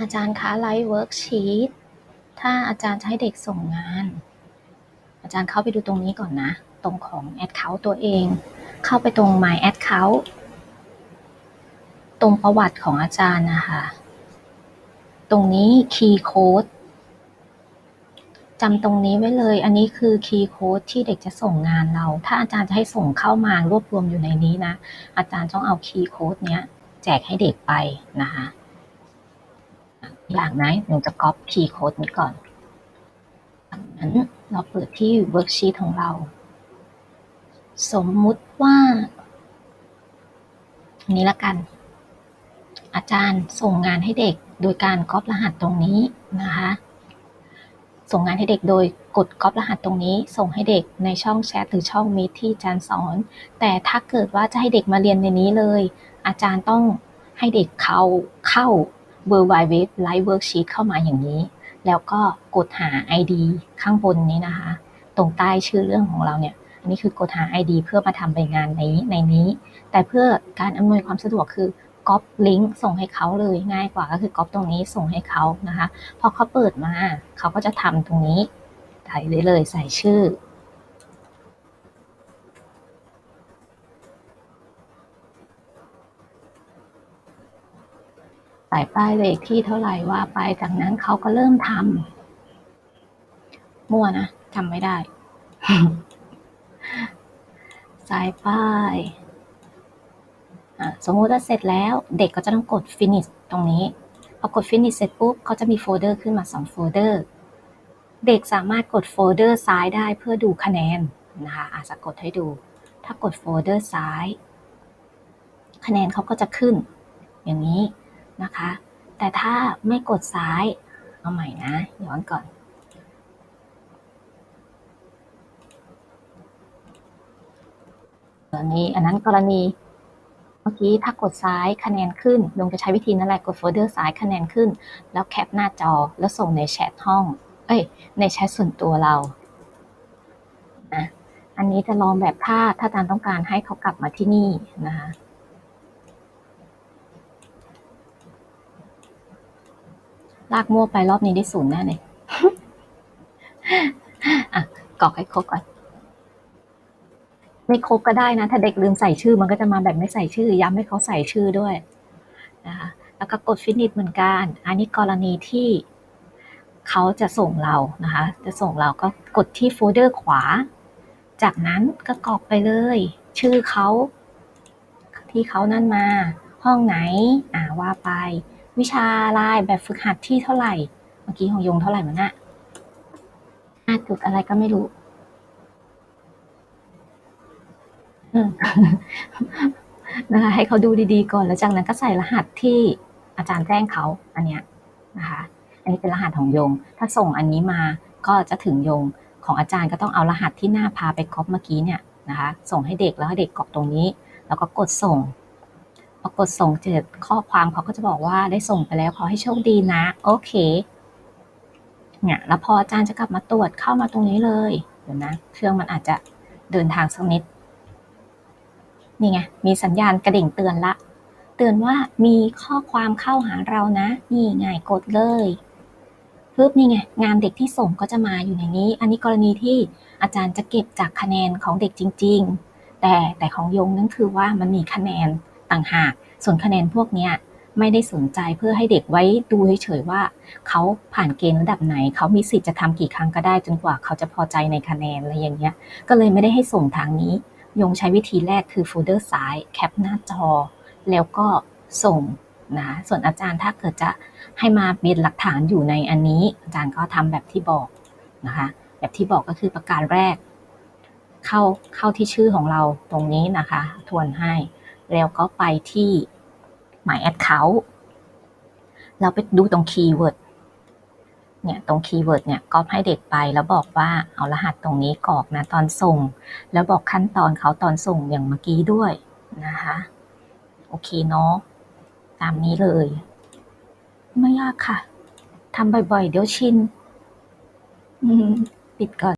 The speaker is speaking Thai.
อาจารย์คะไลฟ์เวิร์กชีตถ้าอาจารย์จะให้เด็กส่งงาน อาจารย์เข้าไปดูตรงนี้ก่อนนะ ตรงของ Account ตัวเอง เข้าไปตรง My Account ตรงประวัติของอาจารย์นะคะ ตรงนี้ Key Code จำตรงนี้ไว้เลย อันนี้คือ Key Code ที่เด็กจะส่งงานเรา ถ้าอาจารย์จะให้ส่งเข้ามารวบรวมอยู่ในนี้นะ อาจารย์ต้องเอา Key Code เนี้ย แจกให้เด็กไปนะคะ อย่างไหนหนูจะก๊อป Key Code นี้ก่อนงั้นเราเปิดที่เวิร์กชีตของเรา สมมุติว่า นี้ละกัน อาจารย์ส่งงานให้เด็กโดยการก๊อปรหัสตรงนี้นะคะ ส่งงานให้เด็กโดยกดก๊อปรหัสตรงนี้ ส่งให้เด็กในช่องแชทหรือช่องมีที่อาจารย์สอน แต่ถ้าเกิดว่าจะให้เด็กมาเรียนในนี้เลย อาจารย์ต้องให้เด็กเขาเข้า w w w Live Worksheet เข้ามาอย่างนี้ แล้วก็กดหา ID ข้างบนนี้นะคะ ตรงใต้ชื่อเรื่องของเราเนี่ยอันนี้คือกดหา ID เพื่อมาทำใบงานในในนี้ แต่เพื่อการอำนวยความสะดวกคือก๊อปลิงก์ส่งให้เขาเลยง่ายกว่าก็คือก๊อปตรงนี้ส่งให้เขานะคะ พอเขาเปิดมาเขาก็จะทำตรงนี้ใส่เลยเลยใส่ชื่อ ใส่ป้ายเลขที่เท่าไหร่ว่าไปจากนั้นเขาก็เริ่มทำมั่วนะจำไม่ได้ใส่ป้ายอะสมมุติว่าเสร็จแล้วเด็กก็จะต้องกด finish ตรงนี้พอกด finish เสร็จปุ๊บเขาจะมีโฟลเดอร์ขึ้นมา 2 โฟลเดอร์ เด็กสามารถกดโฟลเดอร์ซ้ายได้เพื่อดูคะแนนนะคะอาจจะกดให้ดู ถ้ากดโฟลเดอร์ซ้าย คะแนนเขาก็จะขึ้น อย่างนี้ นะคะ แต่ถ้าไม่กดซ้าย เอาใหม่นะ ย้อนก่อนอันนี้อันนั้นกรณีเมื่อกี้ถ้ากดซ้ายคะแนนขึ้นลงจะใช้วิธีนั่นแหละกดโฟลเดอร์ซ้ายคะแนนขึ้น แล้วแคปหน้าจอแล้วส่งในแชทห้อง เอ้ย ในแชทส่วนตัวเรานะอันนี้จะลองแบบถ้าถ้าอาจารย์ต้องการให้เขากลับมาที่นี่นะคะ ลากมั่วไปรอบนี้ได้ศูนย์แน่เลยอะกรอกให้ครบก่อน ไม่ครบก็ได้นะ ถ้าเด็กลืมใส่ชื่อมันก็จะมาแบบไม่ใส่ชื่อ ย้ำให้เขาใส่ชื่อด้วยนะคะแล้วก็กดฟินิชเหมือนกัน อันนี้กรณีที่เขาจะส่งเรานะคะ จะส่งเราก็กดที่โฟลเดอร์ขวา จากนั้นก็กรอกไปเลย ชื่อเขาที่เขานั่นมา ห้องไหน อ่าว่าไป วิชาลายแบบฝึกหัดที่เท่าไหร่ เมื่อกี้ของยงเท่าไหร่มันอะห้าจุดอะไรก็ไม่รู้นะคะให้เขาดูดีๆก่อนแล้วจากนั้นก็ใส่รหัสที่อาจารย์แจ้งเขาอันเนี้ยนะคะ อันนี้เป็นรหัสของโยง ถ้าส่งอันนี้มาก็จะถึงโยงของอาจารย์ก็ต้องเอารหัสที่หน้าพาไปก๊อปเมื่อกี้เนี่ยนะคะ ส่งให้เด็กแล้วให้เด็กกรอกตรงนี้ แล้วก็กดส่ง พอกดส่งเจอข้อความเขาก็จะบอกว่าได้ส่งไปแล้วขอให้โชคดีนะ โอเคเนี่ยแล้วพออาจารย์จะกลับมาตรวจเข้ามาตรงนี้เลยเดี๋ยวนะเครื่องมันอาจจะเดินทางสักนิด นี่ไงมีสัญญาณกระดิ่งเตือนละ เตือนว่ามีข้อความเข้าหาเรานะ นี่ไงกดเลยปึ๊บนี่ไงงานเด็กที่ส่งก็จะมาอยู่ในนี้ อันนี้กรณีที่อาจารย์จะเก็บจากคะแนนของเด็กจริง ๆ แต่แต่ของยงนั่นคือว่ามันมีคะแนน ต่างหาก ส่วนคะแนนพวกนี้ไม่ได้สนใจเพื่อให้เด็กไว้ดูเฉยๆว่า เขาผ่านเกณฑ์ระดับไหน เขามีสิทธิ์จะทำกี่ครั้งก็ได้จนกว่าเขาจะพอใจในคะแนนอะไรอย่างเงี้ย ก็เลยไม่ได้ให้ส่งทางนี้ ยงใช้วิธีแรกคือโฟลเดอร์ซ้ายแคปหน้าจอ แล้วก็ส่งนะส่วนอาจารย์ถ้าเกิดจะให้มาเป็นหลักฐานอยู่ในอันนี้ อาจารย์ก็ทำแบบที่บอกนะคะแบบที่บอกก็คือประการแรก เข้าเข้าที่ชื่อของเราตรงนี้นะคะ ทวนให้ แล้วก็ไปที่หมายแอดเขาเราไปดูตรงคีย์เวิร์ดเนี่ยตรงคีย์เวิร์ดเนี่ยก็ให้เด็กไปแล้วบอกว่าเอารหัสตรงนี้กรอกนะตอนส่ง แล้วบอกขั้นตอนเขาตอนส่งอย่างเมื่อกี้ด้วยนะคะ โอเคเนาะตามนี้เลย ไม่ยากค่ะทำบ่อยๆ เดี๋ยวชินอืมปิดก่อน